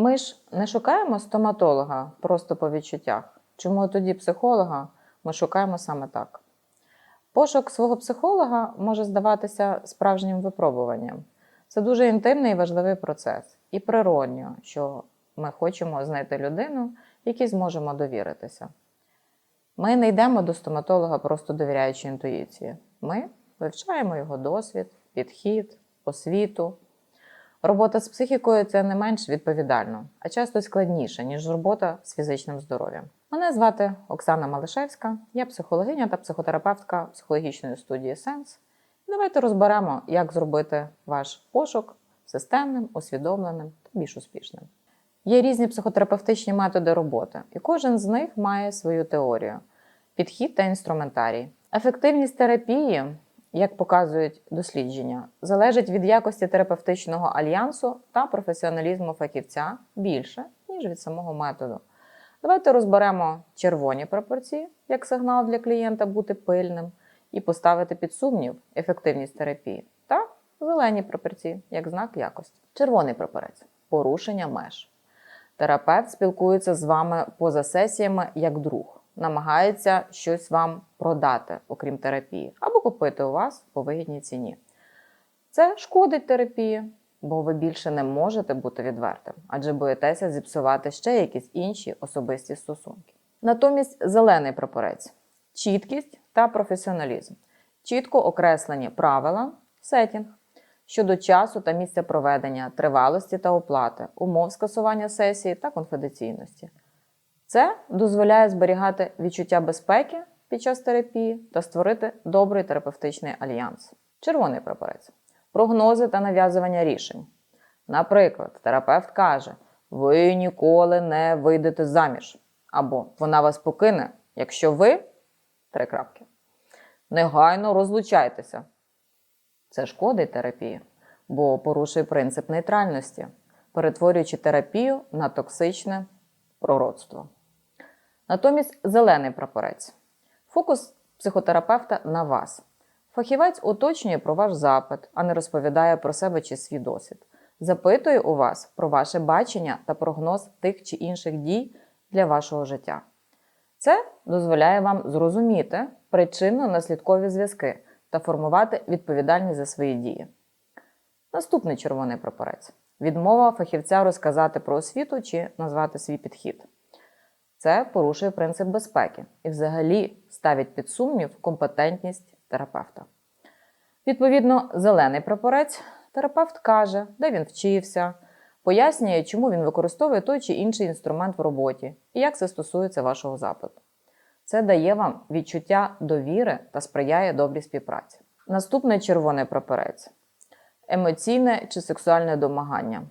Ми ж не шукаємо стоматолога просто по відчуттях. Чому тоді психолога ми шукаємо саме так? Пошук свого психолога може здаватися справжнім випробуванням. Це дуже інтимний і важливий процес. І природньо, що ми хочемо знайти людину, якій зможемо довіритися. Ми не йдемо до стоматолога, просто довіряючи інтуїції. Ми вивчаємо його досвід, підхід, освіту. Робота з психікою це не менш відповідально, а часто складніше, ніж робота з фізичним здоров'ям. Мене звати Оксана Малишевська, я психологиня та психотерапевтка психологічної студії Сенс. Давайте розберемо, як зробити ваш пошук системним, усвідомленим та більш успішним. Є різні психотерапевтичні методи роботи, і кожен з них має свою теорію, підхід та інструментарій. Ефективність терапії, як показують дослідження, залежить від якості терапевтичного альянсу та професіоналізму фахівця більше, ніж від самого методу. Давайте розберемо червоні пропорції як сигнал для клієнта бути пильним і поставити під сумнів ефективність терапії, та зелені пропорції як знак якості. Червоний прапорець порушення меж. Терапевт спілкується з вами поза сесіями як друг, намагається щось вам продати, окрім терапії, або купити у вас по вигідній ціні. Це шкодить терапії, бо ви більше не можете бути відвертим, адже боїтеся зіпсувати ще якісь інші особисті стосунки. Натомість зелений прапорець чіткість та професіоналізм, чітко окреслені правила, сетінг щодо часу та місця проведення, тривалості та оплати, умов скасування сесії та конфіденційності. Це дозволяє зберігати відчуття безпеки під час терапії та створити добрий терапевтичний альянс. Червоний прапорець прогнози та нав'язування рішень. Наприклад, терапевт каже: ви ніколи не вийдете заміж, або вона вас покине, якщо ви три крапки. Негайно розлучайтеся. Це шкодить терапії, бо порушує принцип нейтральності, перетворюючи терапію на токсичне пророцтво. Натомість зелений прапорець. Фокус психотерапевта на вас. Фахівець уточнює про ваш запит, а не розповідає про себе чи свій досвід. Запитує у вас про ваше бачення та прогноз тих чи інших дій для вашого життя. Це дозволяє вам зрозуміти причинно-наслідкові зв'язки та формувати відповідальність за свої дії. Наступний червоний прапорець відмова фахівця розказати про освіту чи назвати свій підхід. Це порушує принцип безпеки і взагалі ставить під сумнів компетентність терапевта. Відповідно, зелений прапорець терапевт каже, де він вчився, пояснює, чому він використовує той чи інший інструмент в роботі і як це стосується вашого запиту. Це дає вам відчуття довіри та сприяє добрій співпраці. Наступний червоний прапорець емоційне чи сексуальне домагання.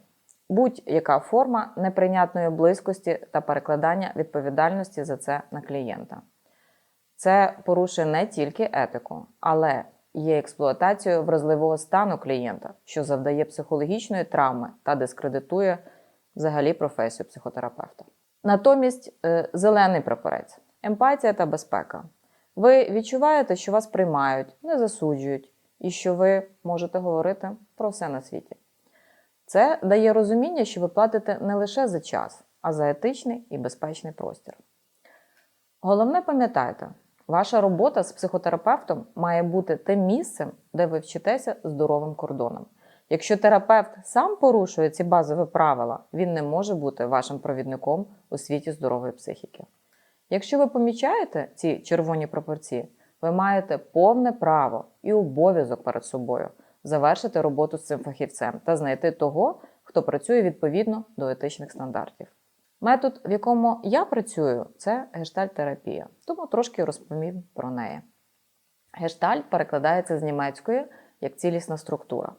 Будь-яка форма неприйнятної близькості та перекладання відповідальності за це на клієнта. Це порушує не тільки етику, але є експлуатацією вразливого стану клієнта, що завдає психологічної травми та дискредитує взагалі професію психотерапевта. Натомість е, зелений прапорець емпатія та безпека. Ви відчуваєте, що вас приймають, не засуджують, і що ви можете говорити про все на світі. Це дає розуміння, що ви платите не лише за час, а за етичний і безпечний простір. Головне пам'ятайте, ваша робота з психотерапевтом має бути тим місцем, де ви вчитеся здоровим кордоном. Якщо терапевт сам порушує ці базові правила, він не може бути вашим провідником у світі здорової психіки. Якщо ви помічаєте ці червоні пропорції, ви маєте повне право і обов'язок перед собою завершити роботу з цим фахівцем та знайти того, хто працює відповідно до етичних стандартів. Метод, в якому я працюю, це гештальт-терапія, тому трошки розповім про неї. Гештальт перекладається з німецької як цілісна структура.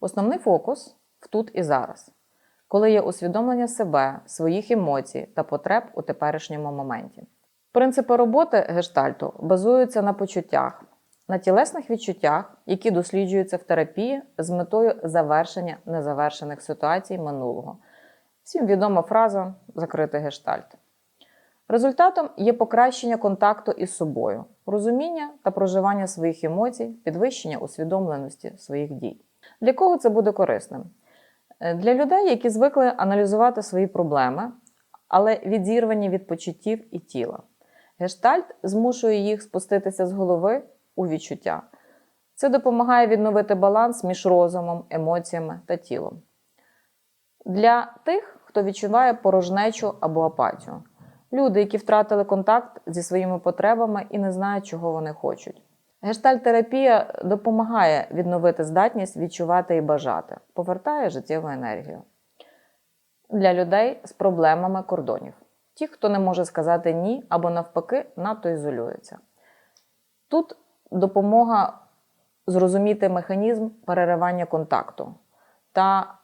Основний фокус в тут і зараз, коли є усвідомлення себе, своїх емоцій та потреб у теперішньому моменті. Принципи роботи гештальту базуються на почуттях, на тілесних відчуттях, які досліджуються в терапії з метою завершення незавершених ситуацій минулого. Всім відома фраза закритий гештальт. Результатом є покращення контакту із собою, розуміння та проживання своїх емоцій, підвищення усвідомленості своїх дій. Для кого це буде корисним? Е, Для людей, які звикли аналізувати свої проблеми, але відірвані від почуттів і тіла. Гештальт змушує їх спуститися з голови у відчуття. Це допомагає відновити баланс між розумом, емоціями та тілом. Для тих, хто відчуває порожнечу або апатію, люди, які втратили контакт зі своїми потребами і не знають, чого вони хочуть. Гештальтерапія допомагає відновити здатність відчувати і бажати, повертає життєву енергію. Для людей з проблемами кордонів. Ті, хто не може сказати ні або навпаки, надто ізолюються. Тут допомога зрозуміти механізм переривання контакту та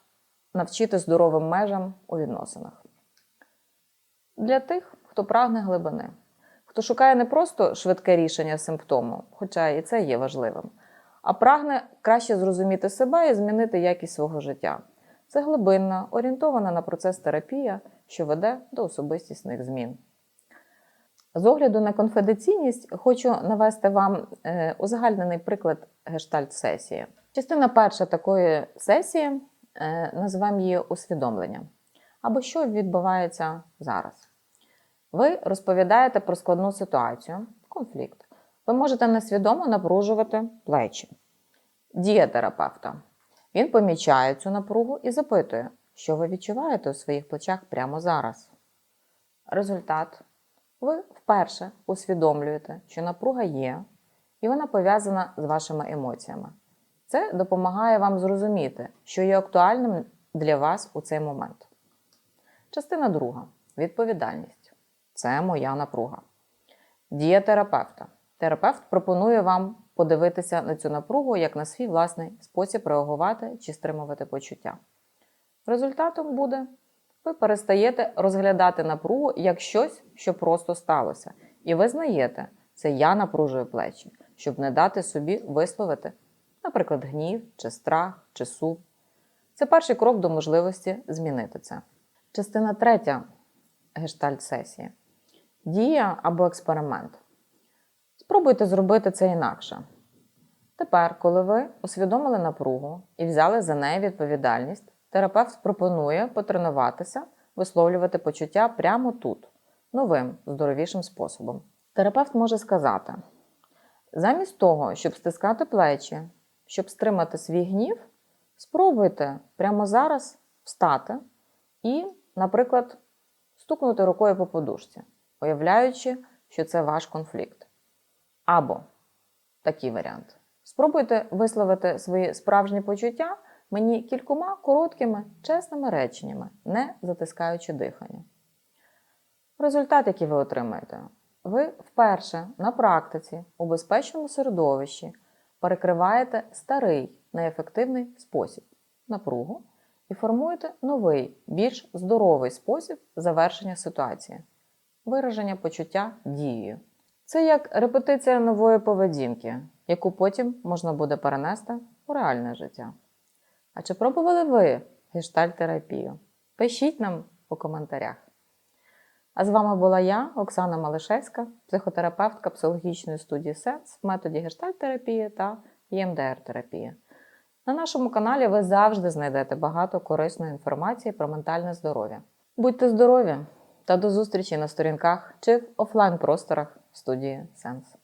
навчити здоровим межам у відносинах. Для тих, хто прагне глибини, хто шукає не просто швидке рішення симптому, хоча і це є важливим, а прагне краще зрозуміти себе і змінити якість свого життя. Це глибинна, орієнтована на процес терапія, що веде до особистісних змін. З огляду на конфіденційність хочу навести вам е, узагальнений приклад гештальт-сесії. Частина перша такої сесії е, називаємо її усвідомлення. Або що відбувається зараз. Ви розповідаєте про складну ситуацію, конфлікт. Ви можете несвідомо напружувати плечі. Дія терапевта. Він помічає цю напругу і запитує, що ви відчуваєте у своїх плечах прямо зараз. Результат. Ви вперше усвідомлюєте, що напруга є, і вона пов'язана з вашими емоціями. Це допомагає вам зрозуміти, що є актуальним для вас у цей момент. Частина друга відповідальність. Це моя напруга. Дія терапевта. Терапевт пропонує вам подивитися на цю напругу як на свій власний спосіб реагувати чи стримувати почуття. Результатом буде ви перестаєте розглядати напругу як щось, що просто сталося, і визнаєте, це я напружую плечі, щоб не дати собі висловити, наприклад, гнів, чи страх, чи суд. Це перший крок до можливості змінити це. Частина третя гештальт-сесії. Дія або експеримент. Спробуйте зробити це інакше. Тепер, коли ви усвідомили напругу і взяли за неї відповідальність, терапевт пропонує потренуватися, висловлювати почуття прямо тут, новим, здоровішим способом. Терапевт може сказати: замість того, щоб стискати плечі, щоб стримати свій гнів, спробуйте прямо зараз встати і, наприклад, стукнути рукою по подушці, уявляючи, що це ваш конфлікт. Або такий варіант. Спробуйте висловити свої справжні почуття мені кількома короткими, чесними реченнями, не затискаючи дихання. Результат, який ви отримаєте, ви вперше на практиці у безпечному середовищі перекриваєте старий неефективний спосіб напругу і формуєте новий, більш здоровий спосіб завершення ситуації вираження почуття дією. Це як репетиція нової поведінки, яку потім можна буде перенести у реальне життя. А чи пробували ви гештальт-терапію? Пишіть нам у коментарях. А з вами була я, Оксана Малишевська, психотерапевтка психологічної студії СЕНС в методі гештальт-терапії та ЄМДР-терапії. На нашому каналі ви завжди знайдете багато корисної інформації про ментальне здоров'я. Будьте здорові та до зустрічі на сторінках чи в офлайн-просторах студії Сенс.